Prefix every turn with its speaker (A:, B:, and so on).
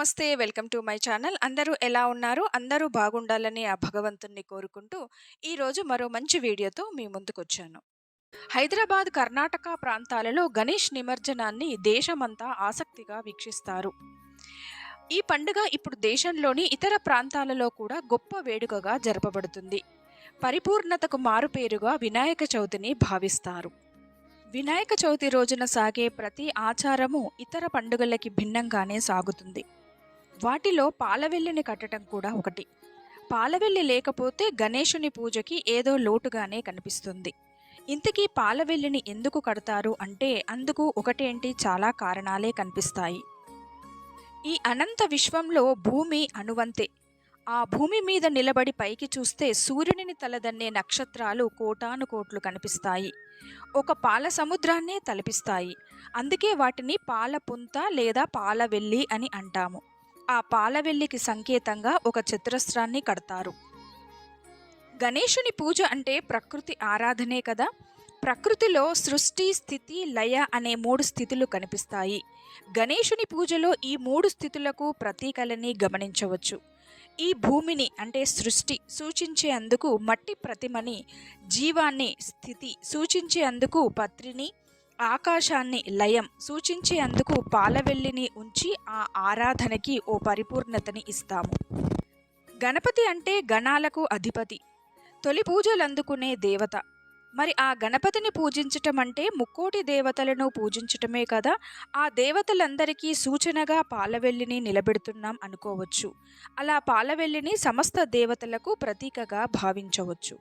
A: నమస్తే welcome to my channel. అందరూ ఎలా ఉన్నారు? అందరూ బాగుండాలని ఆ భగవంతుణ్ణి కోరుకుంటూ, ఈరోజు మరో మంచి వీడియోతో మీ ముందుకొచ్చాను. హైదరాబాద్, కర్ణాటక ప్రాంతాలలో గణేష్ నిమజ్జనాన్ని దేశమంతా ఆసక్తిగా వీక్షిస్తారు. ఈ పండుగ ఇప్పుడు దేశంలోని ఇతర ప్రాంతాలలో కూడా గొప్ప వేడుకగా జరపబడుతుంది. పరిపూర్ణతకు మారుపేరుగా వినాయక చవితిని భావిస్తారు. వినాయక చవితి రోజున సాగే ప్రతి ఆచారము ఇతర పండుగలకి భిన్నంగానే సాగుతుంది. వాటిలో పాలవెల్లిని కట్టడం కూడా ఒకటి. పాలవెల్లి లేకపోతే గణేశుని పూజకి ఏదో లోటుగానే కనిపిస్తుంది. ఇంతకీ పాలవెల్లిని ఎందుకు కడతారు అంటే అందుకు ఒకటేంటి చాలా కారణాలే కనిపిస్తాయి. ఈ అనంత విశ్వంలో భూమి అణువంతే. ఆ భూమి మీద నిలబడి పైకి చూస్తే సూర్యునిని తలదన్నే నక్షత్రాలు కోటాను కోట్లు కనిపిస్తాయి. ఒక పాల సముద్రాన్నే తలపిస్తాయి. అందుకే వాటిని పాలపుంత లేదా పాలవెల్లి అని అంటాము. ఆ పాలవెల్లికి సంకేతంగా ఒక చతురస్రాన్ని కడతారు. గణేశుని పూజ అంటే ప్రకృతి ఆరాధనే కదా! ప్రకృతిలో సృష్టి, స్థితి, లయ అనే మూడు స్థితులు కనిపిస్తాయి. గణేశుని పూజలో ఈ మూడు స్థితులకు ప్రతీకలని గమనించవచ్చు. ఈ భూమిని అంటే సృష్టి సూచించేందుకు మట్టి ప్రతిమని, జీవాన్ని స్థితి సూచించేందుకు పత్రిని, ఆకాశాన్ని లయం సూచించేందుకు పాలవెల్లిని ఉంచి ఆ ఆరాధనకి ఓ పరిపూర్ణతని ఇస్తాము. గణపతి అంటే గణాలకు అధిపతి. తొలి పూజలందుకునే దేవత. మరి ఆ గణపతిని పూజించటం అంటే ముక్కోటి దేవతలను పూజించటమే కదా! ఆ దేవతలందరికీ సూచనగా పాలవెల్లిని నిలబెడుతున్నాం అనుకోవచ్చు. అలా పాలవెల్లిని సమస్త దేవతలకు ప్రతీకగా భావించవచ్చు.